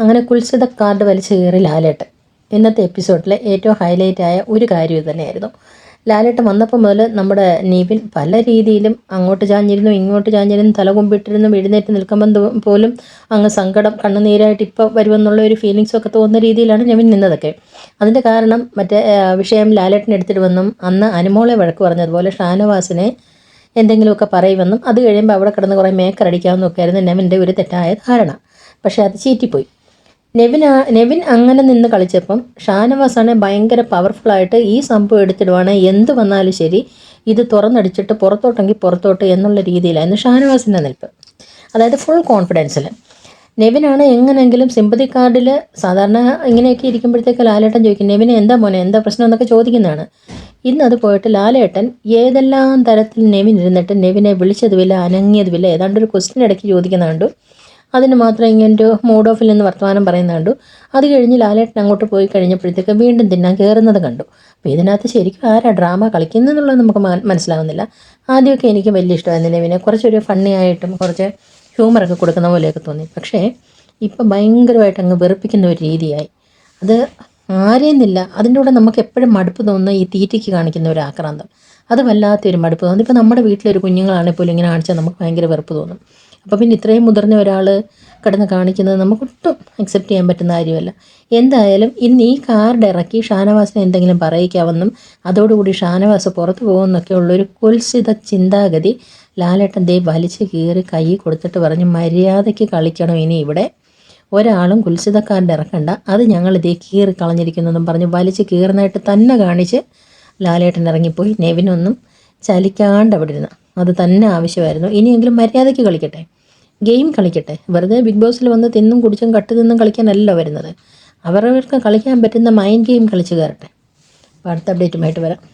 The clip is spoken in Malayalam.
അങ്ങനെ കുൽസിത കാർഡ് വലിച്ചു കയറി ലാലേട്ടൻ. ഇന്നത്തെ എപ്പിസോഡിലെ ഏറ്റവും ഹൈലൈറ്റ് ആയ ഒരു കാര്യം ഇത് തന്നെയായിരുന്നു. ലാലേട്ടൻ വന്നപ്പോൾ മുതൽ നമ്മുടെ നീവിൻ പല രീതിയിലും അങ്ങോട്ട് ചാഞ്ഞിരുന്നു ഇങ്ങോട്ട് ചാഞ്ഞിരുന്നു തല കുമ്പിട്ടിരുന്നു എഴുന്നേറ്റ് നിൽക്കുമ്പം പോലും അങ്ങ് സങ്കടം കണ്ണുനീരായിട്ട് ഇപ്പോൾ വരുമെന്നുള്ള ഒരു ഫീലിങ്സ് ഒക്കെ തോന്നുന്ന രീതിയിലാണ് നെവിൻ നിന്നതൊക്കെ. അതിന്റെ കാരണം മറ്റേ വിഷയം ലാലേട്ടൻ വന്നും അന്ന് അനുമോളെ വഴക്ക് പറഞ്ഞതുപോലെ ഷാനവാസിനെ എന്തെങ്കിലുമൊക്കെ പറയുമെന്നും അത് കഴിയുമ്പോൾ അവിടെ കിടന്ന് കുറേ മേക്കർ അടിക്കാമെന്നൊക്കെ ആയിരുന്നു നെവിന്റെ ഒരു തെറ്റായ ധാരണ. പക്ഷേ അത് ചീറ്റിപ്പോയി. നെവിൻ നെവിൻ അങ്ങനെ നിന്ന് കളിച്ചപ്പം ഷാനവാസാണ് ഭയങ്കര പവർഫുള്ളായിട്ട് ഈ സംഭവം എടുത്തിടുവാണ്. എന്ത് വന്നാലും ശരി ഇത് തുറന്നടിച്ചിട്ട് പുറത്തോട്ടെങ്കിൽ പുറത്തോട്ട് എന്നുള്ള രീതിയിലായിരുന്നു ഷാനവാസിന്റെ നിൽപ്പ്. അതായത് ഫുൾ കോൺഫിഡൻസിൽ നെവിനാണ് എങ്ങനെയെങ്കിലും സിമ്പതി കാർഡിൽ സാധാരണ ഇങ്ങനെയൊക്കെ ഇരിക്കുമ്പോഴത്തേക്ക് ലാലേട്ടൻ ചോദിക്കും നെവിന് എന്താ മോനെ? എന്താ പ്രശ്നം? എന്നൊക്കെ ചോദിക്കുന്നതാണ്. ഇന്ന് അത് പോയിട്ട് ലാലേട്ടൻ ഏതെല്ലാം തരത്തിൽ നെവിൻ ഇരുന്നിട്ട് നെവിനെ വിളിച്ചതുമില്ല അനങ്ങിയതുമില്ല ഏതാണ്ട് ഒരു ക്വസ്റ്റ്യൻ ഇടയ്ക്ക് ചോദിക്കുന്ന കണ്ടു. അതിന് മാത്രം ഇങ്ങനെ ഒരു മൂഡ് ഓഫിൽ നിന്ന് വർത്തമാനം പറയുന്ന കണ്ടു. അത് കഴിഞ്ഞ് ലാലേട്ടൻ അങ്ങോട്ട് പോയി കഴിഞ്ഞപ്പോഴത്തേക്ക് വീണ്ടും തിന്നാൻ കയറുന്നത് കണ്ടു. അപ്പോൾ ഇതിനകത്ത് ശരിക്കും ആരാ ഡ്രാമ കളിക്കുന്നതെന്നുള്ളത് നമുക്ക് മനസ്സിലാവുന്നില്ല. ആദ്യമൊക്കെ എനിക്ക് വലിയ ഇഷ്ടമായിരുന്നു നെവിനെ. കുറച്ചൊരു ഫണ്ണി ആയിട്ടും കുറച്ച് ഹ്യൂമറൊക്കെ കൊടുക്കുന്ന പോലെയൊക്കെ തോന്നി. പക്ഷേ ഇപ്പം ഭയങ്കരമായിട്ട് അങ്ങ് വെറുപ്പിക്കുന്ന ഒരു രീതിയായി. അത് ആരെയെന്നില്ല. അതിന്റെ കൂടെ നമുക്ക് എപ്പോഴും മടുപ്പ് തോന്നുന്ന ഈ തീറ്റയ്ക്ക് കാണിക്കുന്ന ഒരു ആക്രാന്തം. അത് വല്ലാത്തൊരു മടുപ്പ് തോന്നുന്നു. ഇപ്പോൾ നമ്മുടെ വീട്ടിലൊരു കുഞ്ഞുങ്ങളാണെങ്കിൽ പോലും ഇങ്ങനെ കാണിച്ചാൽ നമുക്ക് ഭയങ്കര വെറുപ്പ് തോന്നും. അപ്പോൾ പിന്നെ ഇത്രയും മുതിർന്ന ഒരാൾ കിടന്ന് കാണിക്കുന്നത് നമുക്കൊട്ടും അക്സെപ്റ്റ് ചെയ്യാൻ പറ്റുന്ന കാര്യമല്ല. എന്തായാലും ഇന്ന് ഈ കാർഡ് ഇറക്കി ഷാനവാസിനെ എന്തെങ്കിലും പറയിക്കാമെന്നും അതോടുകൂടി ഷാനവാസ് പുറത്തു പോകുമെന്നൊക്കെ ഉള്ളൊരു കുൽസിത ചിന്താഗതി ലാലേട്ടൻ ദേ വലിച്ചു കീറി കൈ കൊടുത്തിട്ട് പറഞ്ഞ് മര്യാദയ്ക്ക് കളിക്കണം ഇനി ഇവിടെ. ഒരാളും കുൽസിതക്കാരന്റെ ഇറക്കണ്ട. അത് ഞങ്ങൾ ഇതേ കീറി കളഞ്ഞിരിക്കുന്നതെന്നും പറഞ്ഞ് വലിച്ച് കീറുന്നതായിട്ട് തന്നെ കാണിച്ച് ലാലേട്ടൻ ഇറങ്ങിപ്പോയി. നെവിനൊന്നും ചലിക്കാണ്ട് അവിടെ ഇരുന്ന്. അത് തന്നെ ആവശ്യമായിരുന്നു. ഇനിയെങ്കിലും മര്യാദയ്ക്ക് കളിക്കട്ടെ. ഗെയിം കളിക്കട്ടെ. വെറുതെ ബിഗ് ബോസിൽ വന്ന് തിന്നും കുടിച്ചും കട്ട് തിന്നും കളിക്കാനല്ല വരുന്നത്. അവരവർക്ക് കളിക്കാൻ പറ്റുന്ന മൈൻഡ് ഗെയിം കളിച്ച് കയറട്ടെ. അപ്പോൾ അടുത്ത അപ്ഡേറ്റുമായിട്ട് വരാം.